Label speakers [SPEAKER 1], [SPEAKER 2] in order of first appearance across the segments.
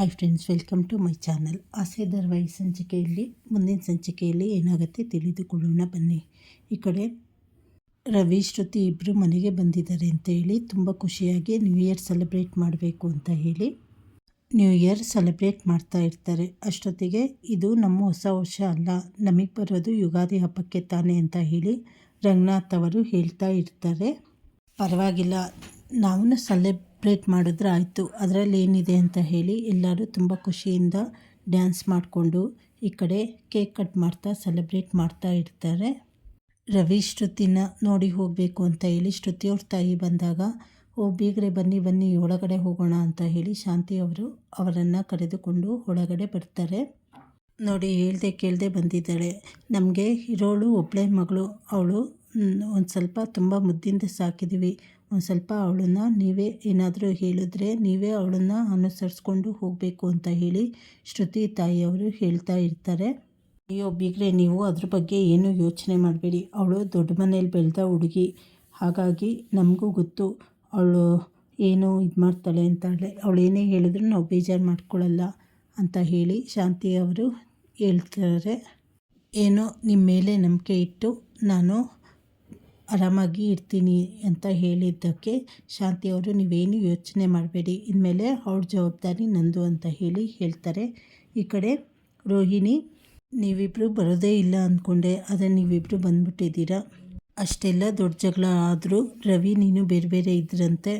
[SPEAKER 1] Hi friends welcome to my channel ಆಸೆ ದರ್ವಾಯಿ ಸಂಚಿಕೆಯಲ್ಲಿ, ಮುಂದಿನ ಸಂಚಿಕೆಯಲ್ಲಿ ಏನಾಗುತ್ತೆ ತಿಳಿದುಕೊಳ್ಳೋಣ, ಬನ್ನಿ. ಈ ಕಡೆ ರವಿ, ಶ್ರುತಿ ಇಬ್ಬರು ಮನೆಗೆ ಬಂದಿದ್ದಾರೆ ಅಂತ ಹೇಳಿ, ತುಂಬ ಖುಷಿಯಾಗಿ ನ್ಯೂ ಇಯರ್ ಸೆಲೆಬ್ರೇಟ್ ಮಾಡಬೇಕು ಅಂತ ಹೇಳಿ ನ್ಯೂ ಇಯರ್ ಸೆಲೆಬ್ರೇಟ್ ಮಾಡ್ತಾ ಇರ್ತಾರೆ. ಅಷ್ಟೊತ್ತಿಗೆ ಇದು ನಮ್ಮ ಹೊಸ ವರ್ಷ ಅಲ್ಲ, ನಮಗೆ ಬರೋದು ಯುಗಾದಿ ಹಬ್ಬಕ್ಕೆ ತಾನೆ ಅಂತ ಹೇಳಿ ರಂಗನಾಥ್ ಅವರು ಹೇಳ್ತಾ ಇರ್ತಾರೆ. ಪರವಾಗಿಲ್ಲ ನಾವು ಸೆಲೆಬ್ರೇಟ್ ಮಾಡಿದ್ರೆ ಆಯಿತು. ಅದರಲ್ಲಿ ಏನಿದೆ ಅಂತ ಹೇಳಿ ಎಲ್ಲರೂ ತುಂಬ ಖುಷಿಯಿಂದ ಡ್ಯಾನ್ಸ್ ಮಾಡಿಕೊಂಡು ಈ ಕಡೆ ಕೇಕ್ ಕಟ್ ಮಾಡ್ತಾ ಸೆಲೆಬ್ರೇಟ್ ಮಾಡ್ತಾ ಇರ್ತಾರೆ. ರವಿ ಶ್ರುತಿನ ನೋಡಿ ಹೋಗಬೇಕು ಅಂತ ಹೇಳಿ ಶ್ರುತಿಯವ್ರ ತಾಯಿ ಬಂದಾಗ, ಓ ಬೀಗರೆ ಬನ್ನಿ ಬನ್ನಿ, ಒಳಗಡೆ ಹೋಗೋಣ ಅಂತ ಹೇಳಿ ಶಾಂತಿ ಅವರು ಅವರನ್ನು ಕರೆದುಕೊಂಡು ಒಳಗಡೆ ಬರ್ತಾರೆ. ನೋಡಿ ಹೇಳ್ದೆ ಕೇಳದೆ ಬಂದಿದ್ದಾಳೆ. ನಮಗೆ ಇರೋಳು ಒಬ್ಬಳೆ ಮಗಳು, ಅವಳು ಒಂದು ಸ್ವಲ್ಪ ತುಂಬ ಮುದ್ದಿಂದ ಸಾಕಿದ್ದೀವಿ ಒಂದು ಸ್ವಲ್ಪ ಅವಳನ್ನ ನೀವೇ ಏನಾದರೂ ಹೇಳಿದ್ರೆ ನೀವೇ ಅವಳನ್ನು ಅನುಸರಿಸ್ಕೊಂಡು ಹೋಗಬೇಕು ಅಂತ ಹೇಳಿ ಶ್ರುತಿ ತಾಯಿಯವರು ಹೇಳ್ತಾ ಇರ್ತಾರೆ. ಅಯ್ಯೋ, ಬೀಗ್ರೆ, ನೀವು ಅದ್ರ ಬಗ್ಗೆ ಏನೂ ಯೋಚನೆ ಮಾಡಬೇಡಿ. ಅವಳು ದೊಡ್ಡ ಮನೇಲಿ ಬೆಳೆದ ಹುಡುಗಿ. ಹಾಗಾಗಿ ನಮಗೂ ಗೊತ್ತು. ಅವಳು ಏನು ಇದು ಮಾಡ್ತಾಳೆ ಅವಳು ಏನೇ ಹೇಳಿದ್ರು ನಾವು ಬೇಜಾರು ಮಾಡ್ಕೊಳ್ಳಲ್ಲ ಅಂತ ಹೇಳಿ ಶಾಂತಿ ಅವರು ಹೇಳ್ತಾರೆ. ಏನೋ ನಿಮ್ಮ ಮೇಲೆ ನಂಬಿಕೆ ಇಟ್ಟು ನಾನು ಆರಾಮಾಗಿ ಇರ್ತೀನಿ ಅಂತ ಹೇಳಿದ್ದಕ್ಕೆ ಶಾಂತಿಯವರು ನೀವೇನು ಯೋಚನೆ ಮಾಡಬೇಡಿ. ಇನ್ಮೇಲೆ ಅವ್ರ ಜವಾಬ್ದಾರಿ ನಂದು ಅಂತ ಹೇಳಿ ಹೇಳ್ತಾರೆ. ಈ ಕಡೆ ರೋಹಿಣಿ ನೀವಿಬ್ಬರು ಬರೋದೇ ಇಲ್ಲ ಅಂದ್ಕೊಂಡೆ, ಆದರೆ ನೀವಿಬ್ಬರು ಬಂದುಬಿಟ್ಟಿದ್ದೀರಾ? ಅಷ್ಟೆಲ್ಲ ದೊಡ್ಡ ಜಗಳ ಆದರೂ ರವಿ, ನೀನು ಬೇರೆ ಬೇರೆ ಇದ್ರಂತೆ.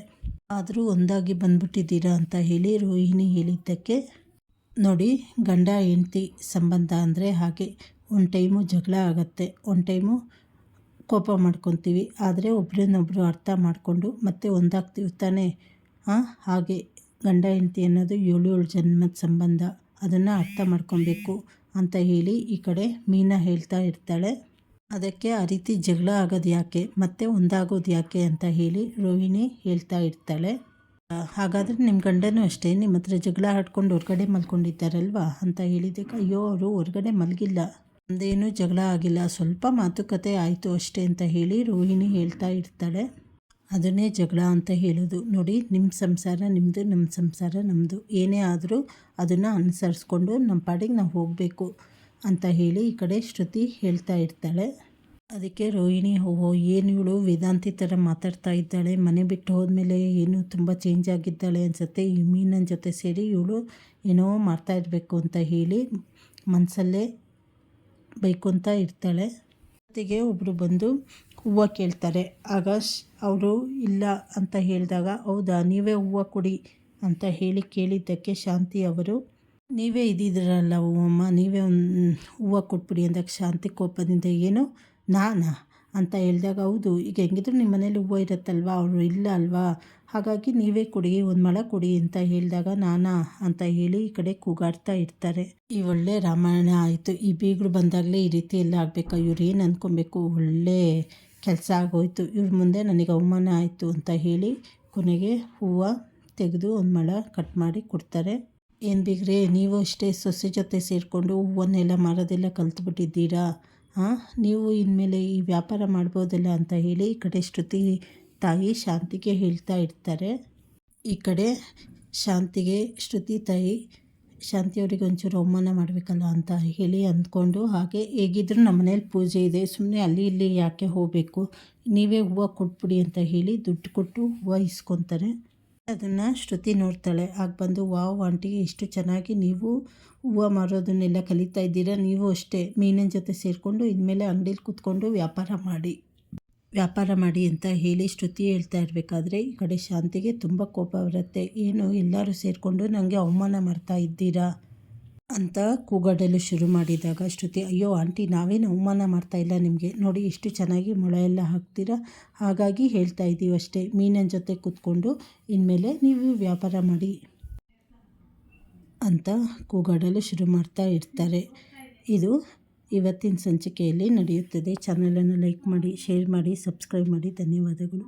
[SPEAKER 1] ಆದರೂ ಒಂದಾಗಿ ಬಂದುಬಿಟ್ಟಿದ್ದೀರಾ ಅಂತ ಹೇಳಿ ರೋಹಿಣಿ ಹೇಳಿದ್ದಕ್ಕೆ, ನೋಡಿ, ಗಂಡ, ಹೆಂಡತಿ ಸಂಬಂಧ ಅಂದರೆ ಹಾಗೆ. ಒಂದು ಟೈಮು ಜಗಳ ಆಗತ್ತೆ. ಒಂದು ಟೈಮು ಕೋಪ ಮಾಡ್ಕೊತೀವಿ. ಆದರೆ ಒಬ್ರನ್ನೊಬ್ರು ಅರ್ಥ ಮಾಡಿಕೊಂಡು ಮತ್ತೆ ಒಂದಾಗ್ತೀವಿ ತಾನೇ? ಹಾಗೆ ಗಂಡ ಹೆಂಡತಿ ಅನ್ನೋದು ಏಳು ಏಳು ಜನ್ಮದ ಸಂಬಂಧ. ಅದನ್ನು ಅರ್ಥ ಮಾಡ್ಕೊಬೇಕು ಅಂತ ಹೇಳಿ ಈ ಕಡೆ ಮೀನಾ ಹೇಳ್ತಾ ಇರ್ತಾಳೆ. ಅದಕ್ಕೆ ಆ ರೀತಿ ಜಗಳ ಆಗೋದು ಯಾಕೆ? ಮತ್ತೆ ಒಂದಾಗೋದು ಯಾಕೆ ಅಂತ ಹೇಳಿ ರೋಹಿಣಿ ಹೇಳ್ತಾ ಇರ್ತಾಳೆ. ಹಾಗಾದರೆ ನಿಮ್ಮ ಗಂಡನೂ ಅಷ್ಟೇ ನಿಮ್ಮ ಹತ್ರ ಜಗಳ ಆಡ್ಕೊಂಡು ಹೊರಗಡೆ ಮಲ್ಕೊಂಡಿದ್ದಾರಲ್ವಾ ಅಂತ ಹೇಳಿದ್ದಕ್ಕೆ, ಅಯ್ಯೋ, ಅವರು ಹೊರಗಡೆ ಮಲಗಿಲ್ಲ. ನಮ್ಮದೇನೂ ಜಗಳ ಆಗಿಲ್ಲ. ಸ್ವಲ್ಪ ಮಾತುಕತೆ ಆಯಿತು ಅಷ್ಟೇ ಅಂತ ಹೇಳಿ ರೋಹಿಣಿ ಹೇಳ್ತಾ ಇರ್ತಾಳೆ. ಅದನ್ನೇ ಜಗಳ ಅಂತ ಹೇಳೋದು. ನೋಡಿ ನಿಮ್ಮ ಸಂಸಾರ ನಿಮ್ಮದು ನಮ್ಮ ಸಂಸಾರ ನಮ್ಮದು ಏನೇ ಆದರೂ ಅದನ್ನು ಅನುಸರಿಸ್ಕೊಂಡು ನಮ್ಮ ಪಾಡಿಗೆ ನಾವು ಹೋಗಬೇಕು ಅಂತ ಹೇಳಿ ಈ ಕಡೆ ಶ್ರುತಿ ಹೇಳ್ತಾ ಇರ್ತಾಳೆ. ಅದಕ್ಕೆ ರೋಹಿಣಿ, ಓಹೋ, ಏನು ಇವಳು ವೇದಾಂತಿ ಥರ ಮಾತಾಡ್ತಾ ಇದ್ದಾಳೆ? ಮನೆ ಬಿಟ್ಟು ಹೋದ್ಮೇಲೆ ಏನು ತುಂಬ ಚೇಂಜ್ ಆಗಿದ್ದಾಳೆ ಅನಿಸುತ್ತೆ? ಈ ಮೀನನ ಜೊತೆ ಸೇರಿ ಇವಳು ಏನೋ ಮಾಡ್ತಾ ಇರಬೇಕು ಅಂತ ಹೇಳಿ ಮನಸ್ಸಲ್ಲೇ ಬೈಕೊತ ಇರ್ತಾಳೆ. ಜೊತೆಗೆ ಒಬ್ಬರು ಬಂದು ಹೂವು ಕೇಳ್ತಾರೆ. ಆಗ ಅವರು ಇಲ್ಲ ಅಂತ ಹೇಳಿದಾಗ, ಹೌದಾ, ನೀವೇ ಹೂವು ಕೊಡಿ ಅಂತ ಹೇಳಿ ಕೇಳಿದ್ದಕ್ಕೆ ಶಾಂತಿ ಅವರು, ನೀವೇ ಇದ್ದಿದ್ರಲ್ಲ ಹೂವಮ್ಮ, ನೀವೇ ಹೂವು ಕೊಟ್ಬಿಡಿ ಅಂದಾಗ ಶಾಂತಿ ಕೋಪದಿಂದ, ಏನು, ನಾನಾ? ಅಂತ ಹೇಳಿದಾಗ, ಹೌದು, ಈಗ ಹೆಂಗಿದ್ರು ನಿಮ್ಮ ಮನೇಲಿ ಹೂವು ಇರುತ್ತಲ್ವಾ? ಅವರು ಇಲ್ಲ ಅಲ್ವಾ? ಹಾಗಾಗಿ ನೀವೇ ಕೊಡಿ, ಒಂದು ಮಳ ಕೊಡಿ ಅಂತ ಹೇಳಿದಾಗ, ನಾನಾ? ಅಂತ ಹೇಳಿ ಈ ಕಡೆ ಕೂಗಾಡ್ತಾ ಇರ್ತಾರೆ. ಈ ಒಳ್ಳೆ ರಾಮಾಯಣ ಆಯಿತು. ಈ ಬೀಗರು ಬಂದಾಗಲೇ ಈ ರೀತಿ ಎಲ್ಲ ಆಗಬೇಕು. ಇವ್ರು ಏನು ಅಂದ್ಕೊಬೇಕು ಒಳ್ಳೆ ಕೆಲಸ ಆಗೋಯ್ತು. ಇವ್ರ ಮುಂದೆ ನನಗೆ ಅವಮಾನ ಆಯಿತು ಅಂತ ಹೇಳಿ ಕೊನೆಗೆ ಹೂವು ತೆಗೆದು ಒಂದು ಮಳ ಕಟ್ ಮಾಡಿ ಕೊಡ್ತಾರೆ. ಏನು ಬೀಗ್ರೆ, ನೀವು ಅಷ್ಟೇ ಸೊಸೆ ಜೊತೆ ಸೇರಿಕೊಂಡು ಹೂವನ್ನೆಲ್ಲ ಮಾರೋದೆಲ್ಲ ಕಲ್ತ್ಬಿಟ್ಟಿದ್ದೀರಾ? ನೀವು ಇನ್ಮೇಲೆ ಈ ವ್ಯಾಪಾರ ಮಾಡ್ಬೋದಲ್ಲ ಅಂತ ಹೇಳಿ ಈ ಕಡೆ ಶ್ರುತಿ ತಾಯಿ ಶಾಂತಿಗೆ ಹೇಳ್ತಾ ಇರ್ತಾರೆ. ಈ ಕಡೆ ಶಾಂತಿಗೆ ಶ್ರುತಿ ತಾಯಿ ಶಾಂತಿಯವರಿಗೆ ಒಂಚೂರು ಅವಮಾನ ಮಾಡಬೇಕಲ್ಲ ಅಂತ ಹೇಳಿ ಅಂದ್ಕೊಂಡು ಹಾಗೆ ಹೇಗಿದ್ದರೂ ನಮ್ಮ ಮನೇಲಿ ಪೂಜೆ ಇದೆ. ಸುಮ್ಮನೆ ಅಲ್ಲಿ ಇಲ್ಲಿ ಯಾಕೆ ಹೋಗಬೇಕು? ನೀವೇ ಹೂವು ಕೊಟ್ಬಿಡಿ ಅಂತ ಹೇಳಿ ದುಡ್ಡು ಕೊಟ್ಟು ಹೂವು ಇಸ್ಕೊತಾರೆ. ಅದನ್ನು ಶ್ರುತಿ ನೋಡ್ತಾಳೆ. ಆಗ ಬಂದು, ವಾವ್ ಆಂಟಿ ಎಷ್ಟು ಚೆನ್ನಾಗಿ ನೀವು ಹೂವು ಮಾರೋದನ್ನೆಲ್ಲ ಕಲಿತಾ ಇದ್ದೀರಾ? ನೀವು ಅಷ್ಟೇ. ಮೀನಿನ ಜೊತೆ ಸೇರಿಕೊಂಡು ಇನ್ಮೇಲೆ ಅಂಗಡೀಲಿ ಕೂತ್ಕೊಂಡು ವ್ಯಾಪಾರ ಮಾಡಿ. ವ್ಯಾಪಾರ ಮಾಡಿ ಅಂತ ಹೇಳಿ ಶ್ರುತಿ ಹೇಳ್ತಾ ಇರಬೇಕಾದ್ರೆ, ಈ ಕಡೆ ಶಾಂತಿಗೆ ತುಂಬ ಕೋಪ ಬರುತ್ತೆ. ಏನು, ಎಲ್ಲರೂ ಸೇರಿಕೊಂಡು ನನಗೆ ಅವಮಾನ ಮಾಡ್ತಾ ಇದ್ದೀರಾ? ಅಂತ ಕೂಗಾಡಲು ಶುರು ಮಾಡಿದಾಗ ಶ್ರುತಿ, ಅಯ್ಯೋ ಆಂಟಿ, ನಾವೇನು ಅವಮಾನ ಮಾಡ್ತಾ ಇಲ್ಲ ನಿಮಗೆ? ನೋಡಿ ಎಷ್ಟು ಚೆನ್ನಾಗಿ ಮೊಳೆ ಎಲ್ಲ ಹಾಕ್ತೀರಾ? ಹಾಗಾಗಿ ಹೇಳ್ತಾ ಇದ್ದೀವಿ ಅಷ್ಟೇ. ಮೀನಿನ ಜೊತೆ ಕೂತ್ಕೊಂಡು ಇನ್ಮೇಲೆ ನೀವು ವ್ಯಾಪಾರ ಮಾಡಿ ಅಂತ ಕೂಗಾಡಲು ಶುರು ಮಾಡ್ತಾ ಇರ್ತಾರೆ. ಇದು ಇವತ್ತಿನ ಸಂಚಿಕೆಯಲ್ಲಿ ನಡೆಯುತ್ತದೆ. ಚಾನಲನ್ನು ಲೈಕ್ ಮಾಡಿ, ಶೇರ್ ಮಾಡಿ, ಸಬ್ಸ್ಕ್ರೈಬ್ ಮಾಡಿ. ಧನ್ಯವಾದಗಳು.